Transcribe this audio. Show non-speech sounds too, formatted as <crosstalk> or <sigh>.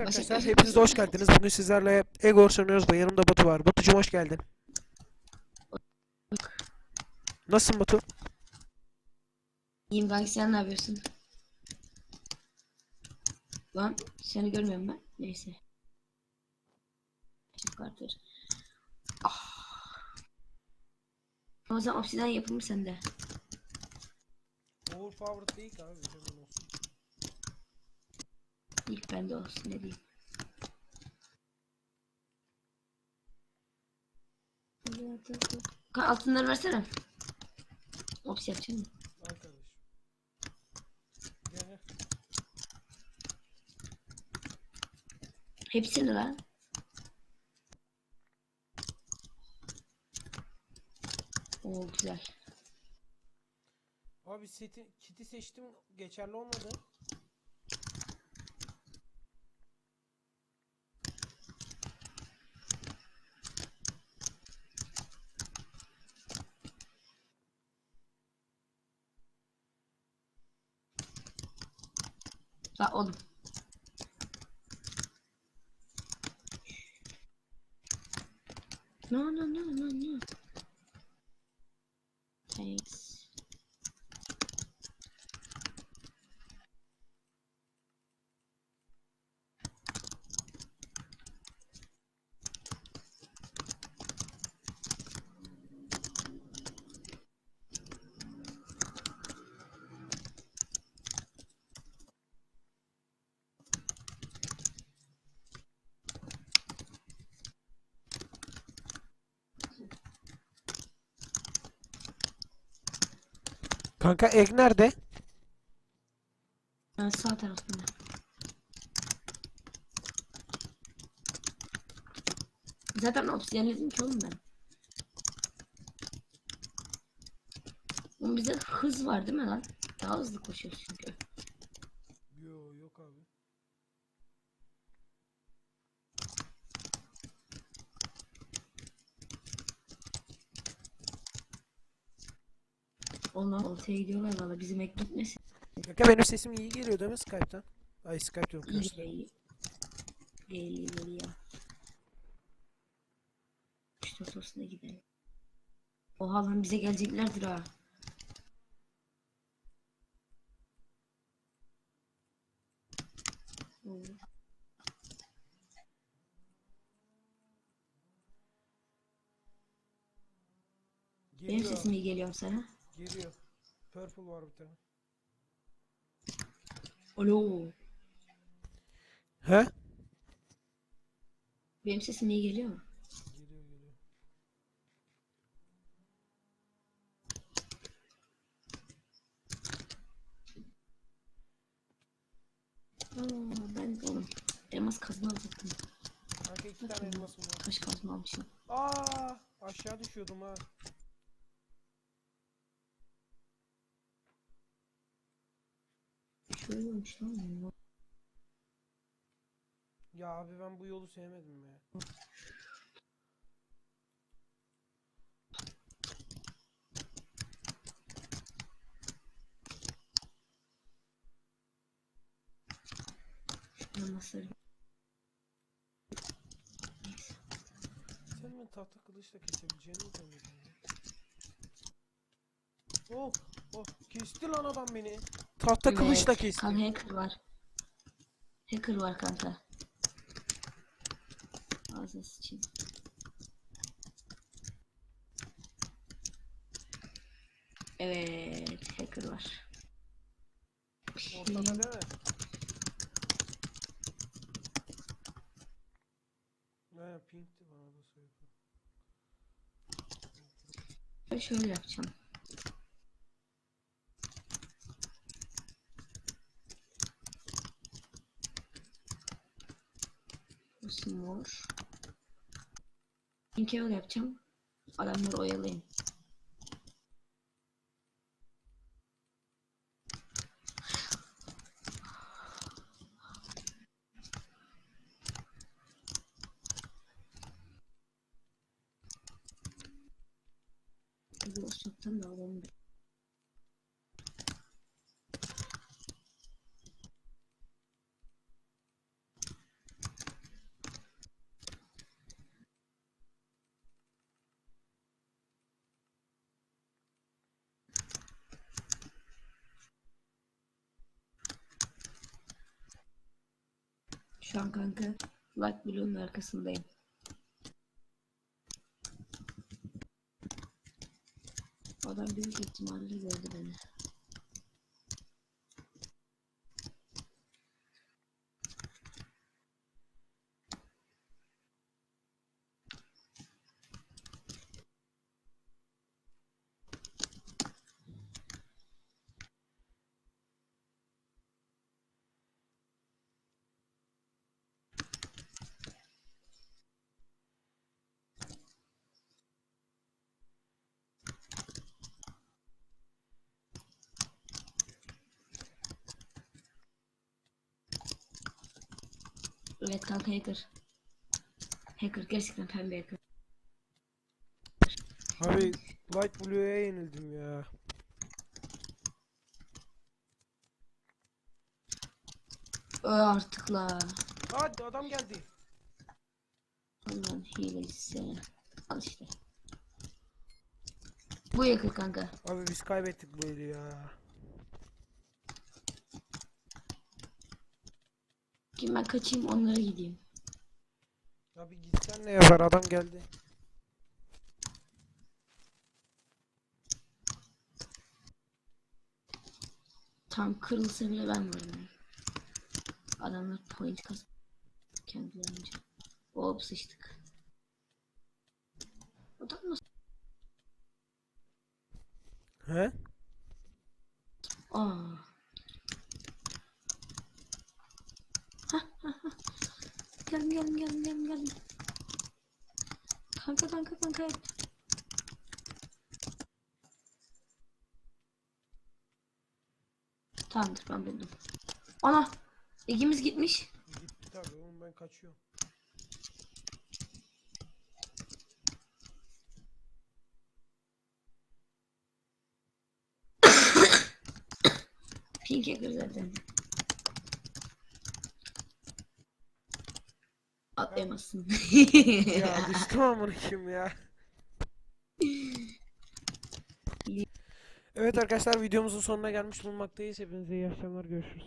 Arkadaşlar hepiniz hoş geldiniz. Bugün sizlerle Ego oynuyoruz da yanımda Batu var. Batucuğum hoş geldin. Nasılsın Batu? İyiyim kanka sen ne yapıyorsun? Lan seni görmüyorum ben. Neyse. Çıkartır. Ah. O zaman obsidian yapımı sende. Overpowered değil ki abi. İlk bende olsun ne diyeyim. Altınları versene. Ops yapacağım. Gel. Hepsini lan. Oo güzel. Abi seti, kiti seçtim. Geçerli olmadı. La one. No no no no no. Kanka egg nerede? Ben sağ tarafında. Zaten obsidianledim ki oğlum ben. Oğlum bizde hız var değil mi lan? Daha hızlı koşuyoruz çünkü. Yo yok abi. Onlar ortaya gidiyorlar valla bizim ek gitmesin. Kanka benim sesim iyi geliyor değil mi Skype'tan? Ay Skype diyorum. İyi iyi. Ya. İşte otosuna gidelim. Oha lan bize geleceklerdir ha. Benim Geliyor. sesim iyi geliyor sana. Geliyor. Purple var bir tane. Alo. He? Benim sesim iyi geliyor mu? Geliyor geliyor. Aa, ben de oğlum. Elmas kazma alacaktım. Kanka iki tane elmasım var. Taş kazma almışım. Aa, aşağı düşüyordum ha. Olmuş lan. Ya abi ben bu yolu sevmedim ya. Elmasları. Sen mi tahta kılıçla kesebileceğini mi zannediyorsun? Oh, oh, kesti lan adam beni. Tahta kılıçla kesti. Kan hacker var. Hacker var kanka. Ağzına sıçayım. Evet, hacker var. Ortada değil mi? Ne pinkti bana da söyledi. Şöyle yapacağım. Öyle yapacağım. Adamları oyalayayım. Bu ışıktan da alalım. Şu an kanka Light Blue'nun arkasındayım. Adam büyük ihtimalle gördü beni. Evet kanka hacker. Hacker gerçekten pembe hacker. Abi Light Blue'ya yenildim ya. Ö artık la. Hadi adam geldi. Allah'ın hilesi. Al işte. Bu yakın kanka. Abi biz kaybettik bu eli ya. Kim ben kaçayım onlara gideyim. Abi gitsen ne yapar adam geldi. Tam kırılsa bile ben varım. Adamlar point kas kendilerince. Hop sıçtık. Adam nasıl? He? Aa. Geldim geldim geldim geldim geldim. Kanka kanka kanka. Tamamdır ben buldum. Ana! Egimiz gitmiş. Gitti tabii oğlum ben kaçıyorum. <coughs> Pink hacker zaten. Atlayamazsın. Ya <laughs> düştüm amına kim ya. Evet arkadaşlar videomuzun sonuna gelmiş bulunmaktayız. Hepinize iyi akşamlar görüşürüz.